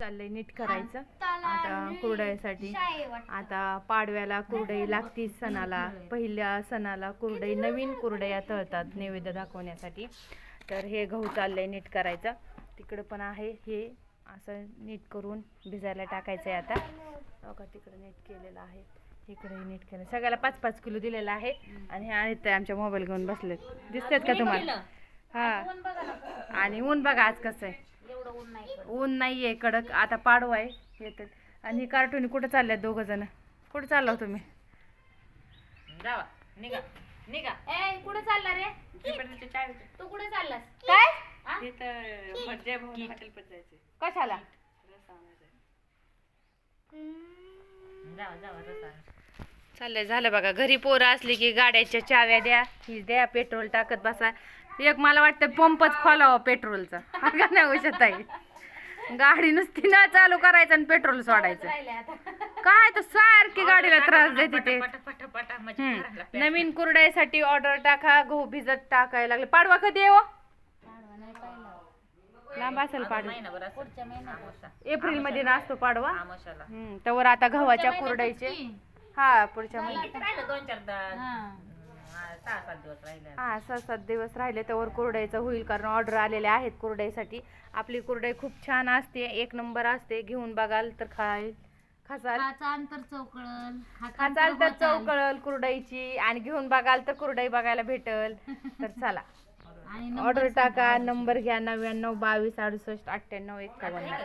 चाललंय नीट करायचं. आता कुरडईसाठी. आता पाडव्याला कुरडई लागती सणाला. पहिल्या सणाला कुरडई नवीन कुरडया तळतात नैवेद्य दाखवण्यासाठी. तर हे गहू चाललंय नीट करायचं. तिकडं पण आहे हे. असं नीट करून भिजायला टाकायचं आहे आता. बघा तिकडं नीट केलेलं आहे. इकडे नीट केलं. सगळ्याला पाच पाच किलो दिलेलं आहे. आणि हे आहेत ते आमच्या मोबाईल घेऊन बसलेत. दिसतात का तुम्हाला? हा. आणि ऊन बघा आज कसं आहे. ऊन नाहीये कडक. आता पाडवा आहे येतात. आणि कार्टून कुठं चालल्यात दोघ जण? कुठं चालला हो तुम्ही? जावा निघा निघा. ए कुठे चालला रे? तू कुठे चाललास? काय? कशाला? जावा जावा रसा चाललंय झालं बघा. घरी पोरं असली की गाड्याच्या चाव्या द्या ही द्या पेट्रोल टाकत बसा. एक मला वाटतं पंपच खोलावा पेट्रोलचा. हा का नाही औषध आहे गाडी नुसती ना चालू करायचं आणि पेट्रोल सोडायचं. काय तर सारखी गाडीला त्रास देते ते. म्हणजे हम्म. नवीन कुरड्यासाठी ऑर्डर टाका गहू भिजत टाकायला लागले. पाडवा कधी येऊ लांब असेल पाडवा. एप्रिलमध्ये नसतो पाडवा? हम्म, तवर आता गव्हाच्या कुरडायचे. हा पुढच्या महिन्यात. दोन चार दा- हा. हा, सहा सात दिवस राहिले हा सात सात दिवस राहिले. त्यावर कुरडाईचं होईल कारण ऑर्डर आलेले आहेत कुरडाईसाठी. आपली कुरडाई खूप छान असते. एक नंबर असते. घेऊन बघाल तर खाय खासाल. हाचा अंतर चौकळल. हाचा खाचाल अंतर तर चव कळल कुरडाईची आणि घेऊन बघाल तर कुरडाई बघायला भेटल. तर चला. आणि ऑर्डर टाका. नंबर घ्या. नव्याण्णव बावीस अडुसष्ट अठ्ठ्याण्णव एकावन्न.